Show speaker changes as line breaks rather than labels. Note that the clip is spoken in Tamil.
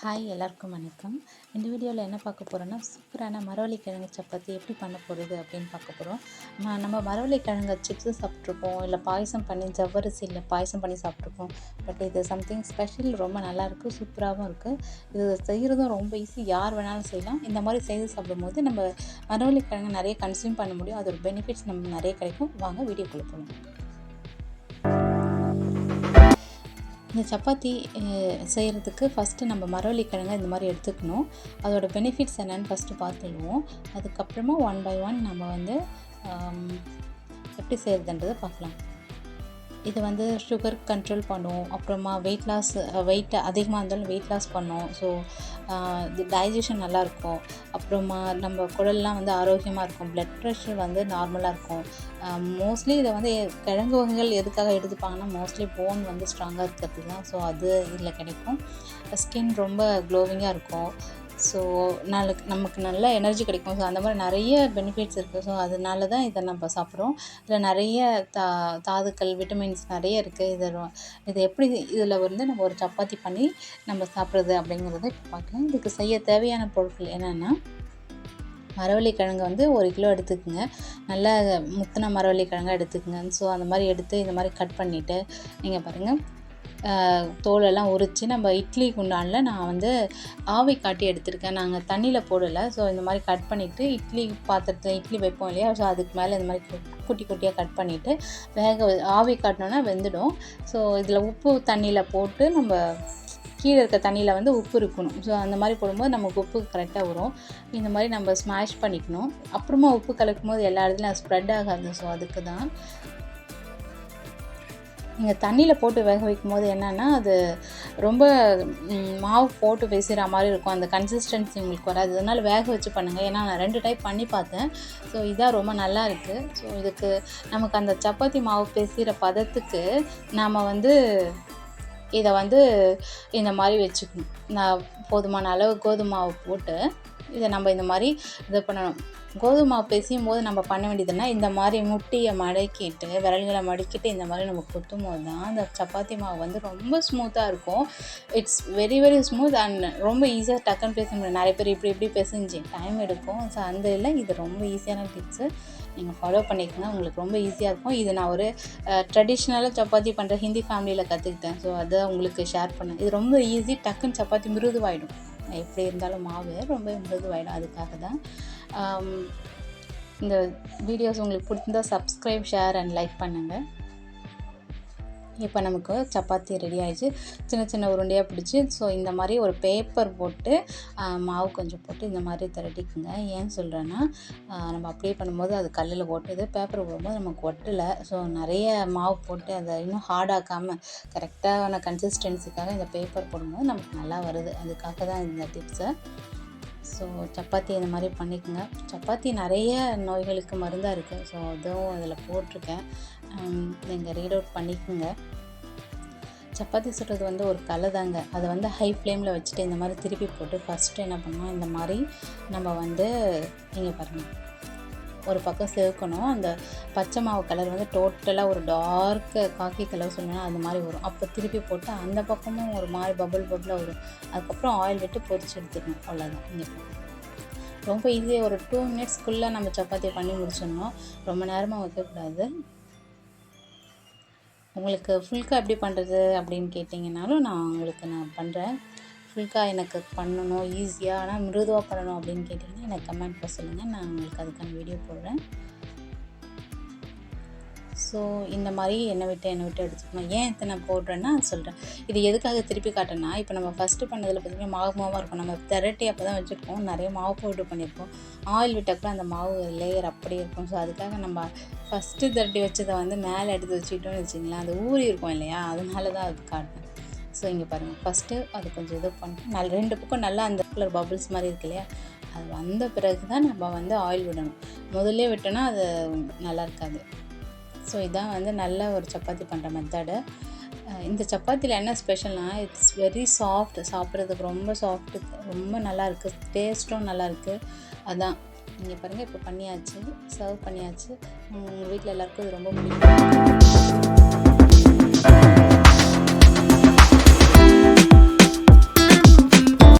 ஹாய் எல்லாருக்கும் வணக்கம். இந்த வீடியோவில் என்ன பார்க்க போகிறோன்னா சூப்பரான மரவள்ளி கிழங்கு சப்பாத்தி எப்படி பண்ண போகிறது அப்படின்னு பார்க்க போகிறோம் நம்ம மரவள்ளி கிழங்கு சிப்ஸு சாப்பிட்ருப்போம் இல்லை பாயசம் பண்ணி ஜவ்வரிசியில் பாயசம் பண்ணி சாப்பிட்ருப்போம் பட் இது சம்திங் ஸ்பெஷல் ரொம்ப நல்லாயிருக்கு சூப்பராகவும் இருக்குது இது செய்கிறதும் ரொம்ப ஈஸி யார் வேணாலும் செய்யலாம். இந்த மாதிரி செய்து சாப்பிடும்போது நம்ம மரவள்ளி கிழங்கு நிறைய கன்சியூம் பண்ண முடியும். அதோட பெனிஃபிட்ஸ் நம்ம நிறைய கிடைக்கும். வாங்க வீடியோக்குள்ளே போகலாம் இந்த சப்பாத்தி செய்கிறதுக்கு ஃபஸ்ட்டு நம்ம மரவள்ளி கிழங்கு இந்த மாதிரி எடுத்துக்கணும். அதோட பெனிஃபிட்ஸ் என்னென்னு ஃபஸ்ட்டு பார்த்துடுவோம் அதுக்கப்புறமா ஒன் பை ஒன் நம்ம வந்து எப்படி செய்கிறதுன்றதை பார்க்கலாம். இது வந்து சுகர் கண்ட்ரோல் பண்ணும். அப்புறமா வெயிட் லாஸ் வெயிட் அதிகமாக இருந்தாலும் வெயிட் லாஸ் பண்ணும். ஸோ இது டைஜஷன் நல்லாயிருக்கும் அப்புறமா நம்ம குடல்லாம் வந்து ஆரோக்கியமாக இருக்கும். ப்ளட் ப்ரெஷர் வந்து நார்மலாக இருக்கும். மோஸ்ட்லி இதை வந்து கிழங்கு வகைகள் எதுக்காக எடுத்துப்பாங்கன்னா மோஸ்ட்லி போன் வந்து ஸ்ட்ராங்காக இருக்கிறது தான். ஸோ அது இதில் கிடைக்கும். ஸ்கின் ரொம்ப க்ளோவிங்காக இருக்கும். ஸோ நாளுக்கு நமக்கு நல்ல எனர்ஜி கிடைக்கும். ஸோ அந்த மாதிரி நிறைய பெனிஃபிட்ஸ் இருக்குது ஸோ அதனால தான் இதை நம்ம சாப்பிட்றோம். இதில் நிறைய தா தாதுக்கள் விட்டமின்ஸ் நிறைய இருக்குது இதில் இது எப்படி இதில் வந்து நம்ம ஒரு சப்பாத்தி பண்ணி நம்ம சாப்பிட்றது அப்படிங்கிறத இப்போ பார்க்கலாம். இதுக்கு செய்ய தேவையான பொருட்கள் என்னென்னா மரவள்ளி கிழங்கு வந்து ஒரு கிலோ எடுத்துக்கோங்க. நல்லா முத்தின மரவள்ளி கிழங்கு எடுத்துக்கோங்க ஸோ அந்த மாதிரி எடுத்து இந்த மாதிரி கட் பண்ணிவிட்டு நீங்கள் பாருங்கள் தோலெல்லாம் உரித்து நம்ம இட்லி குண்டானில் நான் வந்து ஆவி காட்டி எடுத்திருக்கேன். நாங்கள் தண்ணியில் போடலை. ஸோ இந்த மாதிரி கட் பண்ணிவிட்டு இட்லி பாத்திரத்தில் இட்லி வைப்போம் இல்லையா? ஸோ அதுக்கு மேலே இந்த மாதிரி குட்டி குட்டியாக கட் பண்ணிவிட்டு வேக ஆவி காட்டினோன்னா வெந்துடும். ஸோ இதில் உப்பு தண்ணியில் போட்டு நம்ம கீழே இருக்க தண்ணியில் வந்து உப்பு இருக்கணும். ஸோ அந்த மாதிரி போடும்போது நமக்கு உப்பு கரெக்டாக வரும். இந்த மாதிரி நம்ம ஸ்மாஷ் பண்ணிக்கணும். அப்புறமா உப்பு கலக்கும் போது எல்லா இடத்துலையும் ஸ்ப்ரெட் ஆகாது. ஸோ அதுக்கு தான் நீங்கள் தண்ணியில் போட்டு வேக வைக்கும் போது என்னென்னா அது ரொம்ப மாவு போட்டு பேசுகிற மாதிரி இருக்கும். அந்த கன்சிஸ்டன்சி உங்களுக்கு வராது. அதனால் வேக வச்சு பண்ணுங்கள் ஏன்னா நான் ரெண்டு டைப் பண்ணி பார்த்தேன். ஸோ இதான் ரொம்ப நல்லா இருக்குது ஸோ இதுக்கு நமக்கு அந்த சப்பாத்தி மாவு பேசுகிற பதத்துக்கு நாம் வந்து இதை வந்து இந்த மாதிரி வச்சுக்கணும். நான் போதுமான அளவு கோதுமாவை போட்டு இதை நம்ம இந்த மாதிரி இது பண்ணணும். கோதுமை மாவு பிசையும் போது நம்ம பண்ண வேண்டியதுன்னா இந்த மாதிரி முட்டியை மடக்கிட்டு விரல்களை மடக்கிட்டு இந்த மாதிரி நம்ம குத்தும் போது தான் அந்த சப்பாத்தி மாவு வந்து ரொம்ப ஸ்மூத்தாக இருக்கும். It's very very smooth and ரொம்ப ஈஸியாக டக்குன்னு பேச முடியும் நிறைய பேர் இப்படி இப்படி பிசைஞ்சு டைம் எடுக்கும். ஸோ அந்த இதில் இது ரொம்ப ஈஸியான டிப்ஸு நீங்கள் ஃபாலோ பண்ணிக்கோங்க. உங்களுக்கு ரொம்ப ஈஸியாக இருக்கும். இது நான் ஒரு ட்ரெடிஷ்னலாக சப்பாத்தி பண்ணுற ஹிந்தி ஃபேமிலியில் கற்றுக்கிட்டேன் ஸோ அதை உங்களுக்கு ஷேர் பண்ணேன். இது ரொம்ப ஈஸி டக்குன்னு சப்பாத்தி மிருதுவாயிடும். எப்படி இருந்தாலும் மாவு ரொம்ப மிருதுவாயிடும். அதுக்காக தான் இந்த வீடியோஸ் உங்களுக்கு பிடிச்சிருந்தா சப்ஸ்கிரைப் ஷேர் அண்ட் லைக் பண்ணுங்கள் இப்போ நமக்கு சப்பாத்தி ரெடி ஆகிடுச்சு சின்ன சின்ன உருண்டையாக பிடிச்சி ஸோ இந்த மாதிரி ஒரு பேப்பர் போட்டு மாவு கொஞ்சம் போட்டு இந்த மாதிரி திரட்டிக்குங்க. ஏன் சொல்கிறேன்னா நம்ம அப்ளை பண்ணும்போது அது கல்லில் ஒட்டுது. பேப்பர் போடும்போது நமக்கு ஒட்டலை. ஸோ நிறைய மாவு போட்டு அதை இன்னும் ஹார்டாக்காமல் கரெக்டான கன்சிஸ்டன்சிக்காக இந்த பேப்பர் போடும்போது நமக்கு நல்லா வருது. அதுக்காக தான் இந்த டிப்ஸை ஸோ சப்பாத்தி இந்த மாதிரி பண்ணிக்கோங்க. சப்பாத்தி நிறைய நோய்களுக்கு மருந்தாக இருக்குது ஸோ அதுவும் அதில் போட்டிருக்கேன். நீங்கள் ரீட் அவுட் பண்ணிக்கோங்க. சப்பாத்தி சுடுறது வந்து ஒரு கலை தாங்க. அதை வந்து ஹை ஃப்ளேமில் வச்சுட்டு இந்த மாதிரி திருப்பி போட்டு ஃபஸ்ட்டு என்ன பண்ணோம் இந்த மாதிரி நம்ம வந்து நீங்கள் பாருங்கள் ஒரு பக்கம் சேர்க்கணும். அந்த பச்சை மாவு கலர் வந்து டோட்டலாக ஒரு டார்க்கு காக்கி கலர் சொன்னால் அந்த மாதிரி வரும். அப்போ திருப்பி போட்டு அந்த பக்கமும் ஒரு மாதிரி பபுள் பபுளாக வரும். அதுக்கப்புறம் ஆயில் விட்டு பொரிச்சு எடுத்துக்கணும் அவ்வளோதான் இங்கே ரொம்ப ஈஸியாக ஒரு டூ மினிட்ஸ்க்குள்ளே நம்ம சப்பாத்தி பண்ணி முடிச்சிடணும். ரொம்ப நேரமாக வைக்கக்கூடாது. உங்களுக்கு ஃபுல்கா எப்படி பண்ணுறது அப்படின்னு கேட்டிங்கனாலும் நான் உங்களுக்கு நான் பண்ணுறேன் ஃபுல்கா எனக்கு பண்ணணும் ஈஸியாக ஆனால் மிருதுவாக பண்ணணும் அப்படின்னு கேட்டிங்கன்னா எனக்கு கமெண்ட்டில் சொல்லுங்கள் நான் உங்களுக்கு அதுக்கான வீடியோ போடுறேன். ஸோ இந்த மாதிரி என்னை விட்டு என்னை விட்டு எடுத்துக்கணும் ஏன் இத்தனை போடுறேன்னா சொல்கிறேன் இது எதுக்காக திருப்பி காட்டேன்னா இப்போ நம்ம ஃபஸ்ட்டு பண்ணதில் பார்த்திங்கன்னா மாவு மாவாக இருக்கும். நம்ம திரட்டி அப்போ தான் வச்சுருக்கோம் நிறைய மாவு போட்டு பண்ணியிருக்கோம் ஆயில் விட்டப்போ அந்த மாவு லேயர் அப்படியே இருக்கும். ஸோ அதுக்காக நம்ம ஃபஸ்ட்டு திரட்டி வச்சதை வந்து மேலே எடுத்து வச்சுக்கிட்டோம்னு வச்சிங்களேன் அது ஊறி இருக்கும் இல்லையா? அதனால தான் அது காட்டுறேன். ஸோ இங்கே பாருங்கள் ஃபஸ்ட்டு அது கொஞ்சம் இது பண்ணிட்டு நல்ல ரெண்டு பக்கம் நல்லா அந்த கலர் பபுள்ஸ் மாதிரி இருக்கு இல்லையா? அது வந்த பிறகு தான் நம்ம வந்து ஆயில் விடணும். முதல்ல விட்டோன்னா அது நல்லா இருக்காது. ஸோ இதான் வந்து நல்ல ஒரு சப்பாத்தி பண்ணுற மெத்தடு இந்த சப்பாத்தியில் என்ன ஸ்பெஷல்னால் இட்ஸ் வெரி சாஃப்ட் சாப்பிட்றதுக்கு ரொம்ப சாஃப்ட்டு ரொம்ப நல்லாயிருக்கு டேஸ்ட்டும் நல்லாயிருக்கு அதான். நீங்கள் பாருங்கள் இப்போ பண்ணியாச்சு. சர்வ் பண்ணியாச்சு. உங்கள் வீட்டில் எல்லாருக்கும் இது ரொம்ப பிடிக்கும்.